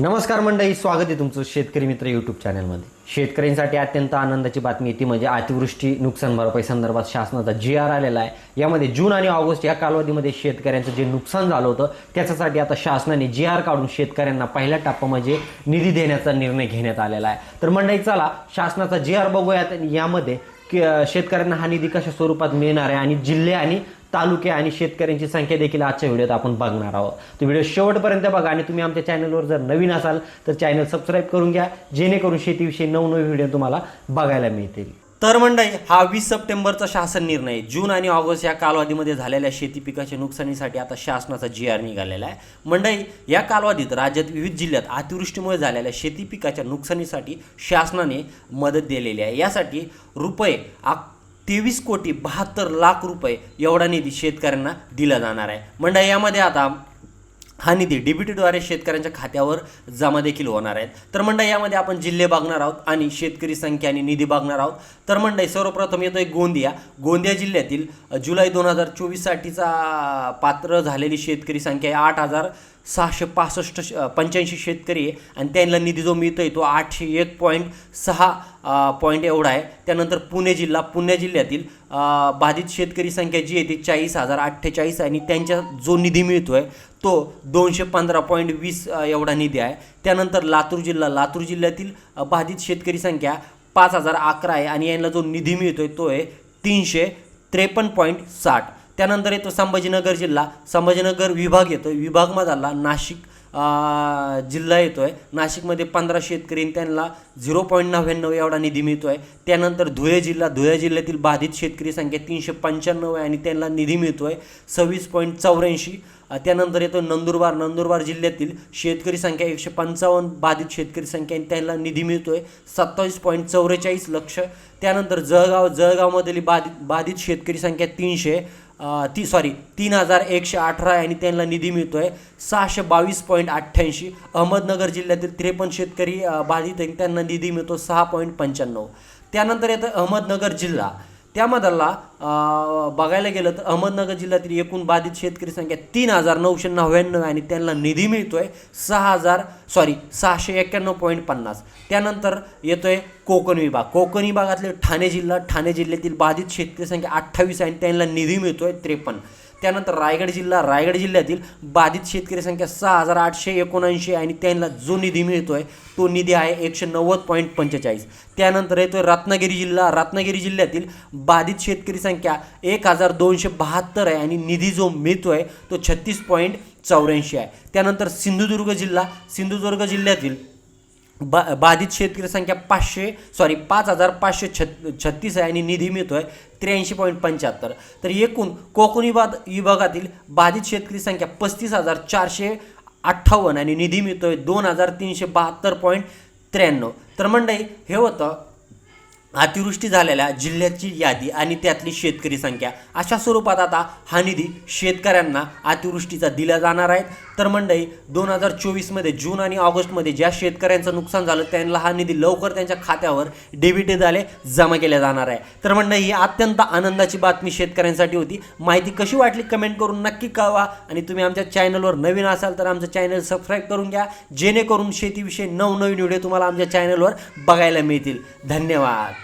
नमस्कार मंडळी स्वागत आहे तुमचं शेतकरी मित्र यूट्यूब चॅनलमध्ये शेतकऱ्यांसाठी अत्यंत आनंदाची बातमी ती म्हणजे अतिवृष्टी नुकसान भरपाई संदर्भात शासनाचा जी आर आलेला आहे. यामध्ये जून आणि ऑगस्ट या कालावधीमध्ये शेतकऱ्यांचं जे नुकसान झालं होतं त्याच्यासाठी आता शासनाने जी आर काढून शेतकऱ्यांना पहिल्या टप्पा म्हणजे निधी देण्याचा निर्णय घेण्यात आलेला आहे. तर मंडळी चला शासनाचा जी आर बघूयात यामध्ये की शेतकऱ्यांना हा निधी कशा स्वरूपात मिळणार आहे आणि जिल्हे आणि तालुके आणि शेतकऱ्यांची संख्या देखील आजच्या व्हिडिओत आपण बघणार आहोत. तो व्हिडिओ शेवटपर्यंत बघा आणि तुम्ही आमच्या चॅनलवर जर नवीन असाल तर चॅनल सबस्क्राईब करून घ्या जेणेकरून शेतीविषयी नवनवीन व्हिडिओ तुम्हाला बघायला मिळतील. तर मंडळी हा वीस सप्टेंबरचा शासन निर्णय. जून आणि ऑगस्ट या कालावधीमध्ये झालेल्या शेती पिकाच्या नुकसानीसाठी आता शासनाचा जी आर निघालेला आहे. मंडळी या कालावधीत राज्यात विविध जिल्ह्यात अतिवृष्टीमुळे झालेल्या शेती पिकाच्या नुकसानीसाठी शासनाने मदत दिलेली आहे. यासाठी रुपये आ- तेवीस कोटी बहात्तर लाख रुपये एवढा निधी शेतकऱ्यांना दिला जाणार आहे. मंडळी यामध्ये आता हा निधी डीबीटीद्वारे शेतकऱ्यांच्या खात्यावर जमा देखील होणार आहेत तर मंडळी यामध्ये आपण जिल्हे बघणार आहोत आणि शेतकरी संख्या आणि निधी बघणार आहोत. तर मंडळी सर्वप्रथम येतोय गोंदिया. गोंदिया जिल्ह्यातील जुलै दोन हजार चोवीससाठीचा पात्र झालेली शेतकरी संख्या आहे आठ हजार सहाशे पासष्ट श- पंच्याऐंशी शेतकरी आहे. आणि त्यांना निधी जो मिळतोय तो आठशे एक पॉईंट सहा पॉईंट एवढा आहे. त्यानंतर पुणे जिल्हा पुणे जिल्ह्यातील बाधित शेतकरी संख्या जी आहे ती चाळीस हजार अठ्ठेचाळीस आणि त्यांच्या जो निधी मिळतो आहे तो दोनशे पंधरा पॉईंट वीस एवढा निधी आहे. त्यानंतर लातूर जिल्हा लातूर जिल्ह्यातील बाधित शेतकरी संख्या पाच हजार अकरा आहे आणि यांना जो निधी मिळतो आहे तो आहे तीनशे त्रेपन्न पॉईंट साठ. त्यानंतर येतो संभाजीनगर जिल्हा. संभाजीनगर विभाग येतो विभागमधला नाशिक जिल्हा येतो आहे नाशिकमध्ये पंधरा शेतकरी आणि त्यांना झिरो पॉईंट नव्याण्णव एवढा निधी मिळतो आहे त्यानंतर धुळे जिल्हा धुळे जिल्ह्यातील बाधित शेतकरी संख्या तीनशे पंच्याण्णव आहे आणि त्यांना निधी मिळतो आहे सव्वीस पॉईंट चौऱ्याऐंशी. त्यानंतर येतो नंदुरबार. नंदुरबार जिल्ह्यातील शेतकरी संख्या एकशे पंचावन्न बाधित शेतकरी संख्या आणि त्यांना निधी मिळतो आहे सत्तावीस पॉईंट चौवेचाळीस लक्ष. त्यानंतर जळगाव जळगावमधील बाधित बाधित शेतकरी संख्या तीनशे. ती सॉरी तीन हजार एकशे अठरा आहे आणि त्यांना निधी मिळतो आहे सहाशे बावीस पॉईंट अठ्ठ्याऐंशी. अहमदनगर जिल्ह्यातील त्रेपन्न शेतकरी बाधित आहे त्यांना निधी मिळतो सहा पॉईंट पंच्याण्णव. त्यानंतर येतं अहमदनगर जिल्हा. त्यामधला बघायला गेलं तर अहमदनगर जिल्ह्यातील एकूण बाधित शेतकरी संख्या तीन हजार नऊशे नव्याण्णव आणि त्यांना निधी मिळतो आहे सहा हजार सॉरी सहाशे एक्क्याण्णव पॉईंट पन्नास. त्यानंतर येतो आहे कोकण विभाग. कोकण विभागातले ठाणे जिल्हा ठाणे जिल्ह्यातील बाधित शेतकरी संख्या अठ्ठावीस आणि त्यांना निधी मिळतो आहे त्रेपन्न. त्यानंतर रायगड जिल्हा रायगड जिल्ह्यातील बाधित शेतकरी संख्या सहा हजार आठशे एकोणऐंशी आणि त्यांना जो निधी मिळतो आहे तो निधी आहे एकशे नव्वद पॉईंट पंचेचाळीस. त्यानंतर येतोय रत्नागिरी जिल्हा. रत्नागिरी जिल्ह्यातील बाधित शेतकरी संख्या एक हजार दोनशे बहात्तर आहे आणि निधी जो मिळतो आहे तो छत्तीस पॉईंट चौऱ्याऐंशी आहे. त्यानंतर सिंधुदुर्ग जिल्हा. सिंधुदुर्ग जिल्ह्यातील बा बाधित शेतकरी संख्या पाचशे सॉरी पाच हजार पाचशे छ छत्तीस आहे आणि निधी मिळतो आहे त्र्याऐंशी पॉईंट पंच्याहत्तर. तर एकूण कोकण विभाग विभागातील बाधित शेतकरी संख्या पस्तीस हजार चारशे अठ्ठावन्न आणि निधी मिळतो आहे दोन हजार तीनशे बहात्तर पॉईंट त्र्याण्णव. तर मंडळी हे होतं अतिवृष्टी झालेल्या जिल्ह्याची यादी आणि त्यातली शेतकरी संख्या अशा स्वरूपात आता हा निधी शेतकऱ्यांना अतिवृष्टीचा दिला जाणार आहे. तर मंडई दोन हजार चोवीसमध्ये जून आणि ऑगस्टमध्ये ज्या शेतकऱ्यांचं नुकसान झालं त्यांना हा निधी लवकर त्यांच्या खात्यावर डेबिट झाले जमा केल्या जाणार आहे. तर मंडई ही अत्यंत आनंदाची बातमी शेतकऱ्यांसाठी होती. माहिती कशी वाटली कमेंट करून नक्की कळवा आणि तुम्ही आमच्या चॅनलवर नवीन असाल तर आमचं चॅनल सबस्क्राईब करून घ्या जेणेकरून शेतीविषयी नवनवीन व्हिडिओ तुम्हाला आमच्या चॅनलवर बघायला मिळतील. धन्यवाद.